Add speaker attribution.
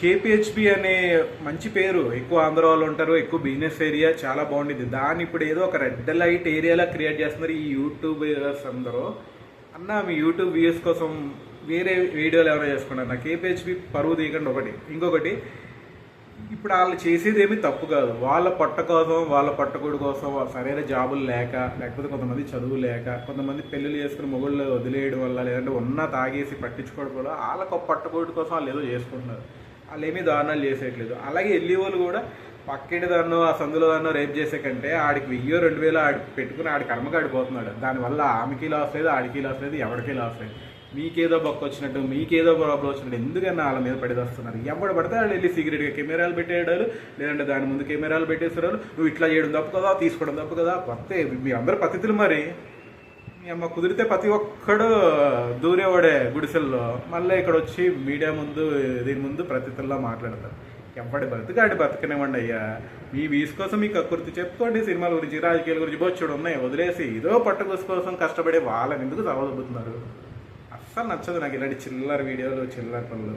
Speaker 1: KPHB అనే మంచి పేరు. ఎక్కువ ఆంధ్ర వాళ్ళు ఉంటారు ఎక్కువ బిజినెస్ ఏరియా చాలా బాగుండేది దాన్ని ఇప్పుడు ఏదో ఒక రెడ్ లైట్ ఏరియాలో క్రియేట్ చేస్తున్నారు ఈ యూట్యూబర్స్ అందరూ. అన్న మీ యూట్యూబ్ వ్యూస్ కోసం వేరే వీడియోలు ఏమైనా చేసుకున్నారు? నా కేపిహెచ్బి పరువు తీయకండి ఒకటి. ఇంకొకటి ఇప్పుడు వాళ్ళు చేసేది ఏమీ తప్పు కాదు. వాళ్ళ పట్ట కోసం వాళ్ళ పట్టకూడు కోసం సరైన జాబులు లేక లేకపోతే కొంతమంది చదువు లేక కొంతమంది పెళ్ళిళ్ళు చేసుకుని మొగుళ్ళు వదిలేయడం వల్ల లేదంటే ఉన్న తాగేసి పట్టించుకోవడం వల్ల వాళ్ళకు పట్టకూడు కోసం వాళ్ళు ఏదో చేసుకుంటున్నారు. వాళ్ళు ఏమీ దారుణాలు చేసేయట్లేదు. అలాగే వెళ్ళి వాళ్ళు కూడా పక్కింటి దాన్నో ఆ సందులో దాన్నో రేపు చేసే కంటే ఆడికి వెయ్యో రెండు వేలు ఆడికి పెట్టుకుని ఆడి కర్మకి ఆడిపోతున్నాడు దానివల్ల ఆమెకి లాస్ లేదు ఆడికి లాస్ లేదు ఎవరికి లాస్ లేదు. మీకేదో బొక్క వచ్చినట్టు మీకేదో ప్రాబ్లం వచ్చినట్టు ఎందుకన్నా వాళ్ళ మీద పడిదస్తున్నారు? ఎవడు పడితే వాళ్ళు వెళ్ళి సీక్రెట్గా కెమెరాలు పెట్టేయడాలు లేదంటే దాని ముందు కెమెరాలు పెట్టేసేవాళ్ళు నువ్వు ఇట్లా చేయడం తప్పు కదా తీసుకోవడం తప్పు కదా పత్తే మీ అందరు పతితులు మరి. అమ్మ కుదిరితే ప్రతి ఒక్కడు దూరేవాడే గుడిసెల్లో మళ్ళీ ఇక్కడ వచ్చి మీడియా ముందు దీని ముందు ప్రతితుల్లో మాట్లాడతారు. ఎవడి బతుకాడి బతకనివ్వండి అయ్యా? మీ వీస్ కోసం మీకు కక్కుర్తి చెప్పుకోండి సినిమాల గురించి రాజకీయాల గురించి బొచ్చుడు ఉన్నాయి. వదిలేసి ఏదో పట్టుకోసం కోసం కష్టపడే వాళ్ళని ఎందుకు చదవదుబ్బుతున్నారు అస్సలు నచ్చదు నాకు ఇలాంటి చిల్లర వీడియోలు చిల్లర పనులు.